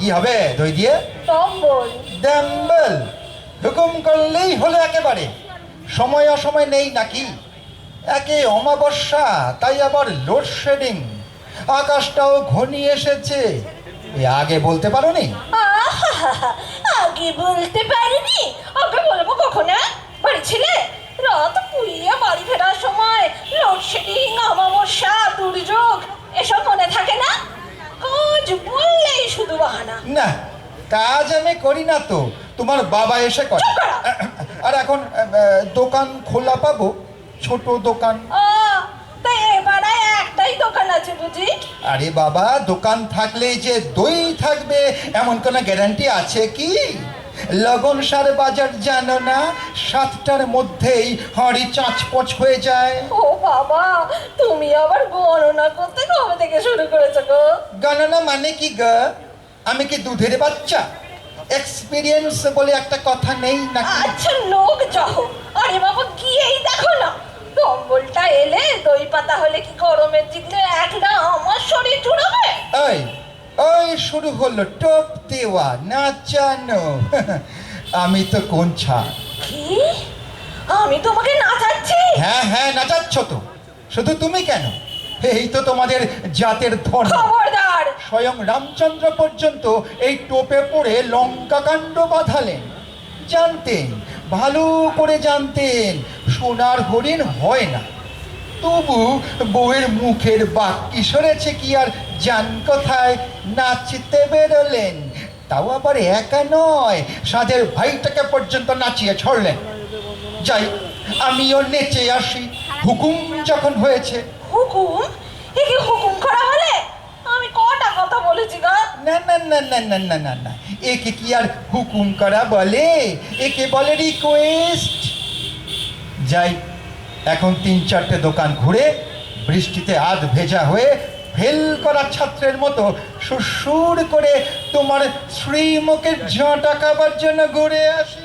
কি হবে? দই দিয়ে? ড্যাম্বেল। হুকুম করলেই হলো একেবারে। সময় অসময় নেই নাকি? একে অমাবস্যা তাই আবার লোডশেডিং। আকাশটাও ঘনিয়ে এসেছে। এ আগে বলতে পারো নি আগে বলতে পারিনি? আগে বলব কখন? বাহানা। না কাজ আমি করি না তো। তোমার বাবা এসে করে। আর এখন দোকান খোলা পাবো? ছোট দোকান। একটাই দোকান আছে বুঝি? আরে বাবা দোকান থাকলেই যে দই থাকবে এমন কোনো গ্যারান্টি আছে কি? লগন সার বাজার জানো না সাতটার মধ্যেই হাঁড়ি চাঁচপচ হয়ে যায়। ও বাবা তুমি আবার গণনা করতে কবে থেকে শুরু করেছ গো? গণনা মানে কি গা? আমি কি দুধের বাচ্চা? এক্সপিরিয়েন্স বলে একটা কথা নেই নাকি? আচ্ছা লোক যাহ। আরে বাবা গিয়েই দেখো না। কম্বলটা এলে দই পাতা হলে কি গরমের দিকে একটা আমার শরীর জুড়াবে ওই ওই শুরু হলো টপ দেওয়া নাচানো। আমি তো কোন ছা? কি? আমি তোমাকে নাচাচ্ছি? হ্যাঁ হ্যাঁ নাচাচ্ছ তো। শুধু তুমি কেন? এই তো তোমাদের জাতের ধর্ম। খবরদার। স্বয়ং রামচন্দ্র পর্যন্ত এই টোপে পড়ে লঙ্কা কাণ্ড বাঁধালেন। জানতেন ভালো করে জানতেন সোনার হরিণ হয় না। তবু বউয়ের মুখের বাক্যি সরেছে কি আর জান কথায় নাচতে বেরোলেন। তাও আবার একা নয় সাদের ভাইটাকে পর্যন্ত নাচিয়ে ছড়লেন। যাই আমিও নেচে আসি। হুকুম যখন হয়েছে হুকুম? এ কি হুকুম করা হলে? আমি কটা কথা বলেছি গা। না না না না না না না না। একে কি আর হুকুম করা বলে? একে বলে রিকোয়েস্ট যাই এখন তিন চারটে দোকান ঘুরে বৃষ্টিতে আধ ভেজা হয়ে ফেল করা ছাত্রের মতো সুসুর করে তোমার শ্রীমুখের ঝাঁটা খাবার জন্য ঘুরে আসি।